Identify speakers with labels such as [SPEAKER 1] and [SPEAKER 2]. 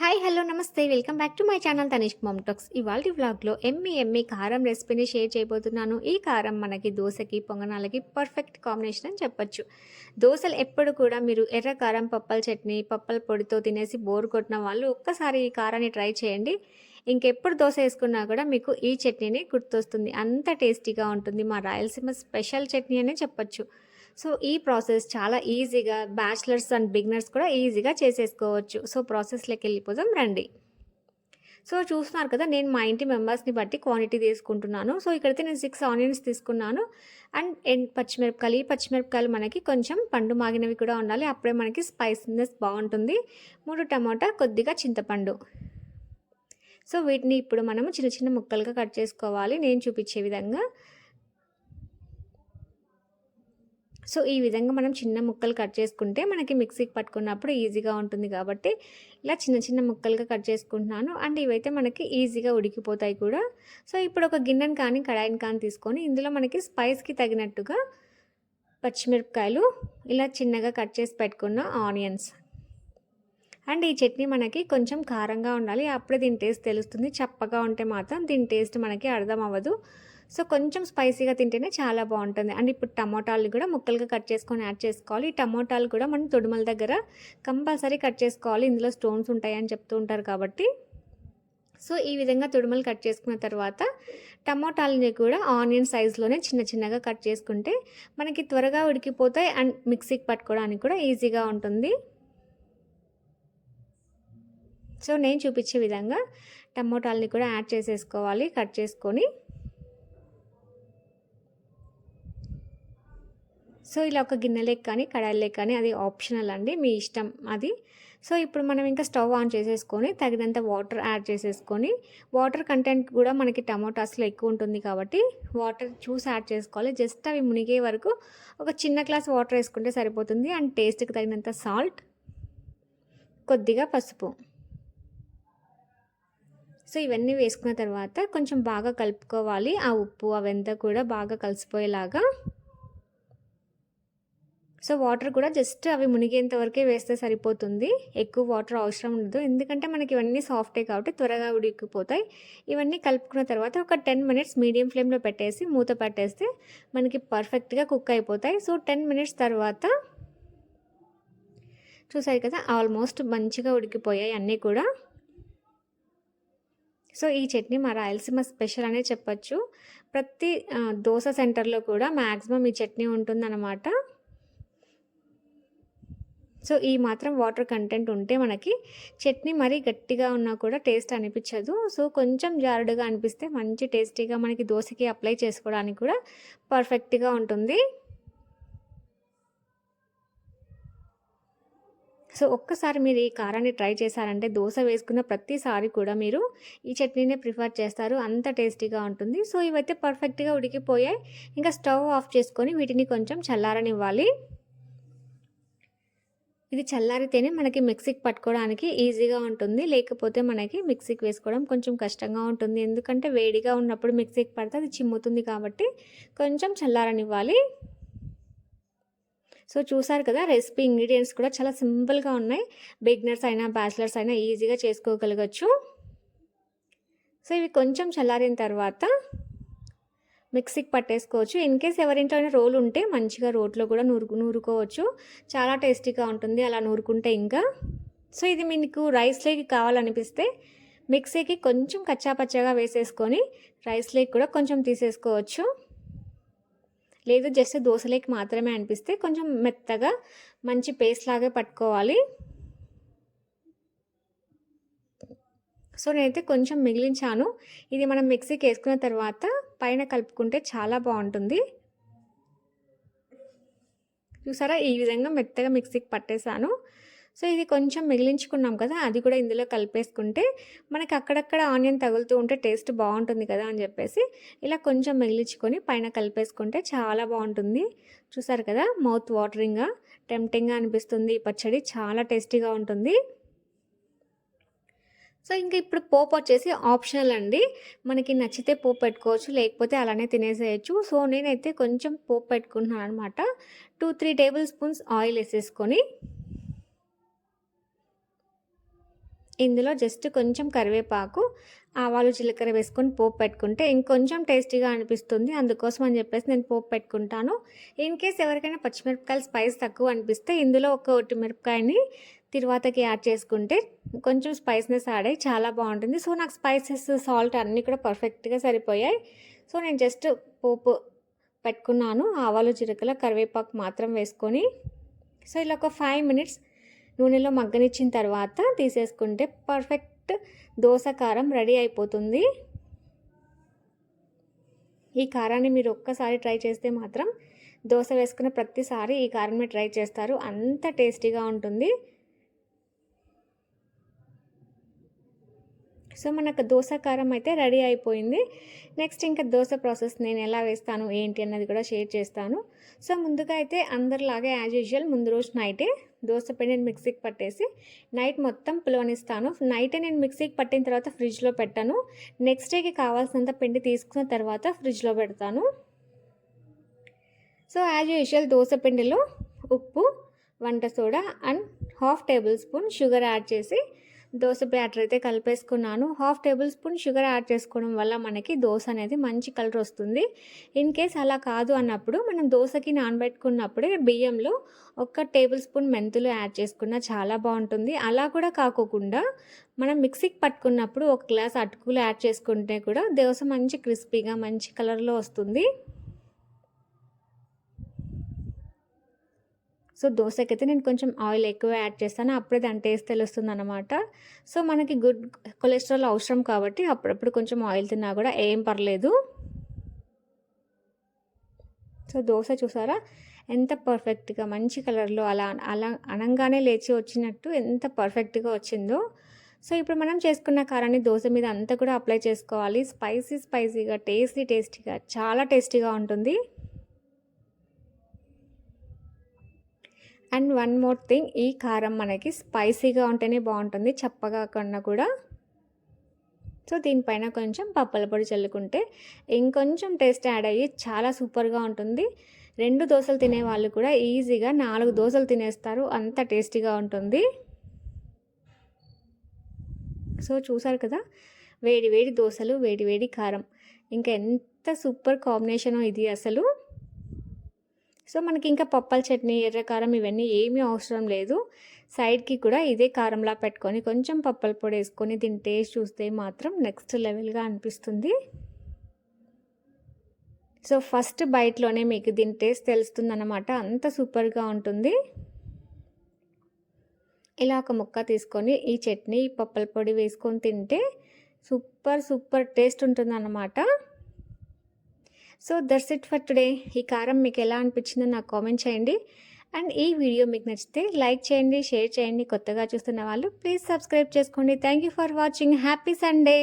[SPEAKER 1] Hi hello నమస్తే. Welcome back to my channel Tanishk mum talks ఇవాళ వ్లాగ్లో ఎమ్మి ఎమ్మి కారం రెసిపీని షేర్ చేయబోతున్నాను. ఈ కారం మనకి దోశకి పొంగనాలకి పర్ఫెక్ట్ కాంబినేషన్ అని చెప్పొచ్చు. దోశలు ఎప్పుడు కూడా మీరు ఎర్ర కారం పప్పల చట్నీ పప్పల పొడితో తినేసి బోర్ కొట్టిన వాళ్ళు ఒక్కసారి ఈ కారాన్ని ట్రై చేయండి. ఇంకెప్పుడు దోశ వేసుకున్నా కూడా మీకు ఈ చట్నీని గుర్తొస్తుంది. అంత టేస్టీగా ఉంటుంది. మా రాయలసీమ స్పెషల్ చట్నీ అనే చెప్పొచ్చు. సో ఈ ప్రాసెస్ చాలా ఈజీగా బ్యాచిలర్స్ అండ్ బిగినర్స్ కూడా ఈజీగా చేసేసుకోవచ్చు. సో ప్రాసెస్లోకి వెళ్ళిపోదాం రండి. సో చూస్తున్నారు కదా నేను మా ఇంటి మెంబర్స్ని బట్టి క్వాంటిటీ తీసుకుంటున్నాను. సో ఇక్కడైతే నేను సిక్స్ ఆనియన్స్ తీసుకున్నాను. అండ్ ఎండ్ పచ్చిమిరపకాయలు ఈ పచ్చిమిరపకాయలు మనకి కొంచెం పండు మాగినవి కూడా ఉండాలి. అప్పుడే మనకి స్పైసీనెస్ బాగుంటుంది. మూడు టమాటా కొద్దిగా చింతపండు. సో వీటిని ఇప్పుడు మనము చిన్న చిన్న ముక్కలుగా కట్ చేసుకోవాలి. నేను చూపించే విధంగా. సో ఈ విధంగా మనం చిన్న ముక్కలు కట్ చేసుకుంటే మనకి మిక్సీకి పట్టుకున్నప్పుడు ఈజీగా ఉంటుంది కాబట్టి ఇలా చిన్న చిన్న ముక్కలుగా కట్ చేసుకుంటున్నాను. అండ్ ఇవైతే మనకి ఈజీగా ఉడికిపోతాయి కూడా. సో ఇప్పుడు ఒక గిన్నెని కానీ కడాయిని కానీ తీసుకొని ఇందులో మనకి స్పైస్కి తగినట్టుగా పచ్చిమిరపకాయలు ఇలా చిన్నగా కట్ చేసి పెట్టుకున్న ఆనియన్స్. అండ్ ఈ చట్నీ మనకి కొంచెం కారంగా ఉండాలి. అప్పుడే దీని టేస్ట్ తెలుస్తుంది. చప్పగా ఉంటే మాత్రం దీని టేస్ట్ మనకి అర్థం అవ్వదు. సో కొంచెం స్పైసీగా తింటేనే చాలా బాగుంటుంది. అండ్ ఇప్పుడు టమోటాలు కూడా ముక్కలుగా కట్ చేసుకొని యాడ్ చేసుకోవాలి. ఈ టమోటాలు కూడా మనం తొడుమల దగ్గర కంపల్సరీ కట్ చేసుకోవాలి. ఇందులో స్టోన్స్ ఉంటాయని చెప్తూ ఉంటారు కాబట్టి. సో ఈ విధంగా తుడుమలు కట్ చేసుకున్న తర్వాత టమోటాలని కూడా ఆనియన్ సైజులోనే చిన్న చిన్నగా కట్ చేసుకుంటే మనకి త్వరగా ఉడికిపోతాయి. అండ్ మిక్సీకి పట్టుకోవడానికి కూడా ఈజీగా ఉంటుంది. సో నేను చూపించే విధంగా టమోటాలని కూడా యాడ్ చేసేసుకోవాలి కట్ చేసుకొని. సో ఇలా ఒక గిన్నెలేకి కానీ కడాయిలేకి కానీ అది ఆప్షనల్ అండి మీ ఇష్టం అది. సో ఇప్పుడు మనం ఇంకా స్టవ్ ఆన్ చేసేసుకొని తగినంత వాటర్ యాడ్ చేసేసుకొని వాటర్ కంటెంట్ కూడా మనకి టమోటాస్లో ఎక్కువ ఉంటుంది కాబట్టి వాటర్ చూసి యాడ్ చేసుకోవాలి. జస్ట్ అవి మునిగే వరకు ఒక చిన్న గ్లాస్ వాటర్ వేసుకుంటే సరిపోతుంది. అండ్ టేస్ట్కి తగినంత సాల్ట్ కొద్దిగా పసుపు. సో ఇవన్నీ వేసుకున్న తర్వాత కొంచెం బాగా కలుపుకోవాలి. ఆ ఉప్పు అవంతా కూడా బాగా కలిసిపోయేలాగా సో వాటర్ కూడా జస్ట్ అవి మునిగేంత వరకే వేస్తే సరిపోతుంది. ఎక్కువ వాటర్ అవసరం ఉండదు. ఎందుకంటే మనకి ఇవన్నీ సాఫ్టే కాబట్టి త్వరగా ఉడికిపోతాయి. ఇవన్నీ కలుపుకున్న తర్వాత ఒక టెన్ మినిట్స్ మీడియం ఫ్లేమ్లో పెట్టేసి మూత పెట్టేస్తే మనకి పర్ఫెక్ట్గా కుక్ అయిపోతాయి. సో టెన్ మినిట్స్ తర్వాత చూసారు కదా ఆల్మోస్ట్ మంచిగా ఉడికిపోయాయి అన్నీ కూడా. సో ఈ చట్నీ మా రాయలసీమ స్పెషల్ అనే చెప్పచ్చు. ప్రతి దోశ సెంటర్లో కూడా మ్యాక్సిమం ఈ చట్నీ ఉంటుందన్నమాట. సో ఈ మాత్రం వాటర్ కంటెంట్ ఉంటే మనకి చట్నీ మరీ గట్టిగా ఉన్నా కూడా టేస్ట్ అనిపించదు. సో కొంచెం జారుడుగా అనిపిస్తే మంచి టేస్టీగా మనకి దోశకి అప్లై చేసుకోవడానికి కూడా పర్ఫెక్ట్గా ఉంటుంది. సో ఒక్కసారి మీరు ఈ కారాన్ని ట్రై చేశారంటే దోశ వేసుకున్న ప్రతిసారి కూడా మీరు ఈ చట్నీనే ప్రిఫర్ చేస్తారు. అంత టేస్టీగా ఉంటుంది. సో ఇవైతే పర్ఫెక్ట్గా ఉడికిపోయాయి. ఇంకా స్టవ్ ఆఫ్ చేసుకొని వీటిని కొంచెం చల్లారనివ్వాలి. ఇది చల్లారితేనే మనకి మిక్సీకి పట్టుకోవడానికి ఈజీగా ఉంటుంది. లేకపోతే మనకి మిక్సీకి వేసుకోవడం కొంచెం కష్టంగా ఉంటుంది. ఎందుకంటే వేడిగా ఉన్నప్పుడు మిక్సీకి పడితే అది చిమ్ముతుంది కాబట్టి కొంచెం చల్లారనివ్వాలి. సో చూసారు కదా రెసిపీ ఇంగ్రీడియంట్స్ కూడా చాలా సింపుల్గా ఉన్నాయి. బిగినర్స్ అయినా బ్యాచిలర్స్ అయినా ఈజీగా చేసుకోగలగచ్చు. సో ఇవి కొంచెం చల్లారిన తర్వాత మిక్సీకి పట్టేసుకోవచ్చు. ఇన్ కేస్ ఎవరింట్లో అయినా రోల్ ఉంటే మంచిగా రోట్లో కూడా నూరు నూరుకోవచ్చు. చాలా టేస్టీగా ఉంటుంది. అలా నూరుకుంటే ఇంకా. సో ఇది మీకు రైస్లోకి కావాలనిపిస్తే మిక్సీకి కొంచెం కచ్చాపచ్చాగా వేసేసుకొని రైస్లోకి కూడా కొంచెం తీసేసుకోవచ్చు. లేదు జస్ట్ దోశలోకి మాత్రమే అనిపిస్తే కొంచెం మెత్తగా మంచి పేస్ట్ లాగా పట్టుకోవాలి. సో నేనైతే కొంచెం మిగిలించాను. ఇది మనం మిక్సీకి వేసుకున్న తర్వాత పైన కలుపుకుంటే చాలా బాగుంటుంది. చూసారా? ఈ విధంగా మెత్తగా మిక్సీకి పట్టేశాను. సో ఇది కొంచెం మిగిలించుకున్నాం కదా అది కూడా ఇందులో కలిపేసుకుంటే మనకి అక్కడక్కడ ఆనియన్ తగులుతూ ఉంటే టేస్ట్ బాగుంటుంది కదా అని చెప్పేసి ఇలా కొంచెం మిగిలించుకొని పైన కలిపేసుకుంటే చాలా బాగుంటుంది. చూసారు కదా? మౌత్ వాటరింగ్గా టెంప్టింగ్గా అనిపిస్తుంది. ఈ పచ్చడి చాలా టేస్టీగా ఉంటుంది. సో ఇంకా ఇప్పుడు పోపు వచ్చేసి ఆప్షనల్ అండి. మనకి నచ్చితే పోపు పెట్టుకోవచ్చు లేకపోతే అలానే తినేసేయచ్చు. సో నేనైతే కొంచెం పోపు పెట్టుకుంటున్నాను అనమాట two three tablespoons oil వేసేసుకొని ఇందులో జస్ట్ కొంచెం కరివేపాకు ఆవాలు జీలకర్ర వేసుకొని పోపు పెట్టుకుంటే ఇంకొంచెం టేస్టీగా అనిపిస్తుంది. అందుకోసం అని చెప్పేసి నేను పోపు పెట్టుకుంటాను. ఇన్ కేస్ ఎవరికైనా పచ్చిమిరపకాయలు స్పైస్ తక్కువ అనిపిస్తే ఇందులో ఒక ఒట్టి మిరపకాయని తర్వాతకి యాడ్ చేసుకుంటే కొంచెం స్పైస్నెస్ యాడ్ అయ్యి చాలా బాగుంటుంది. సో నాకు స్పైసెస్ సాల్ట్ అన్నీ కూడా పర్ఫెక్ట్గా సరిపోయాయి. సో నేను జస్ట్ పోపు పెట్టుకున్నాను ఆవాలు జీలకర్ర కరివేపాకు మాత్రం వేసుకొని. సో ఇలా ఒక ఫైవ్ మినిట్స్ నూనెలో మగ్గనిచ్చిన తర్వాత తీసేసుకుంటే పర్ఫెక్ట్ దోశ కారం రెడీ అయిపోతుంది. ఈ కారాన్ని మీరు ఒక్కసారి ట్రై చేస్తే మాత్రం దోశ వేసుకున్న ప్రతిసారి ఈ కారాన్ని ట్రై చేస్తారు. అంత టేస్టీగా ఉంటుంది. సో మనకు దోశ కారం అయితే రెడీ అయిపోయింది. నెక్స్ట్ ఇంకా దోశ ప్రాసెస్ నేను ఎలా వేస్తాను ఏంటి అన్నది కూడా షేర్ చేస్తాను. సో ముందుగా అయితే అందరిలాగే యాజ్ యూజువల్ ముందు రోజు నైటే దోశ పిండిని మిక్సీకి పట్టేసి నైట్ మొత్తం పులవనిస్తాను. నైటే నేను మిక్సీకి పట్టిన తర్వాత ఫ్రిడ్జ్లో పెట్టాను. నెక్స్ట్ డేకి కావాల్సినంత పిండి తీసుకున్న తర్వాత ఫ్రిడ్జ్లో పెడతాను. సో యాజ్ యూజువల్ దోశ పిండిలో ఉప్పు వంట soda and half tablespoon sugar add చేసి దోశ బ్యాటర్ అయితే కలిపేసుకున్నాను. Half tablespoon sugar add చేసుకోవడం వల్ల మనకి దోశ అనేది మంచి కలర్ వస్తుంది. ఇన్ కేస్ అలా కాదు అన్నప్పుడు మనం దోశకి నానబెట్టుకున్నప్పుడే బియ్యంలో ఒక టేబుల్ స్పూన్ మెంతులు యాడ్ చేసుకున్నా చాలా బాగుంటుంది. అలా కూడా కాకోకుండా మనం మిక్సీకి పట్టుకున్నప్పుడు ఒక గ్లాస్ అటుకులు యాడ్ చేసుకుంటే కూడా దోశ మంచి క్రిస్పీగా మంచి కలర్లో వస్తుంది. సో దోశకైతే నేను కొంచెం ఆయిల్ ఎక్కువ యాడ్ చేస్తాను. అప్పుడే దాని టేస్ట్ తెలుస్తుంది అనమాట సో మనకి గుడ్ కొలెస్ట్రాల్ అవసరం కాబట్టి అప్పుడప్పుడు కొంచెం ఆయిల్ తిన్నా కూడా ఏం పర్లేదు. సో దోశ చూసారా? ఎంత పర్ఫెక్ట్గా మంచి కలర్లో అలా అలా అనంగానే లేచి వచ్చినట్టు ఎంత పర్ఫెక్ట్గా వచ్చిందో. సో ఇప్పుడు మనం చేసుకున్న కారాన్ని దోశ మీద అంతా కూడా అప్లై చేసుకోవాలి. స్పైసీ స్పైసీగా టేస్టీ టేస్టీగా చాలా టేస్టీగా ఉంటుంది. అండ్ వన్ మోర్ థింగ్ ఈ కారం మనకి స్పైసీగా ఉంటేనే బాగుంటుంది చప్పగా కన్నా కూడా. సో దీనిపైన కొంచెం పప్పల పొడి చల్లుకుంటే ఇంకొంచెం టేస్ట్ యాడ్ అయ్యి చాలా సూపర్గా ఉంటుంది. రెండు దోశలు తినే వాళ్ళు కూడా ఈజీగా నాలుగు దోశలు తినేస్తారు అంత టేస్టీగా ఉంటుంది. సో చూసారు కదా వేడి వేడి దోశలు వేడి వేడి కారం. ఇంకా ఎంత సూపర్ కాంబినేషనో ఇది అసలు. సో మనకి ఇంకా పప్పల చట్నీ ఎర్రకారం ఇవన్నీ ఏమీ అవసరం లేదు. సైడ్కి కూడా ఇదే కారంలా పెట్టుకొని కొంచెం పప్పల పొడి వేసుకొని దీని టేస్ట్ చూస్తే మాత్రం నెక్స్ట్ లెవెల్గా అనిపిస్తుంది. సో ఫస్ట్ బయటలోనే మీకు దీని టేస్ట్ తెలుస్తుంది అన్నమాట అంత సూపర్గా ఉంటుంది. ఇలా ఒక ముక్క తీసుకొని ఈ చట్నీ పప్పల పొడి వేసుకొని తింటే సూపర్ సూపర్ టేస్ట్ ఉంటుంది అన్నమాట so that's it for today. ఈ కారం మీకు ఎలా అనిపించిందో నాకు కామెంట్ చేయండి. అండ్ ఈ వీడియో మీకు నచ్చితే లైక్ చేయండి షేర్ చేయండి. కొత్తగా చూస్తున్న వాళ్ళు ప్లీజ్ సబ్స్క్రైబ్ చేసుకోండి. Thank you for watching. Happy Sunday.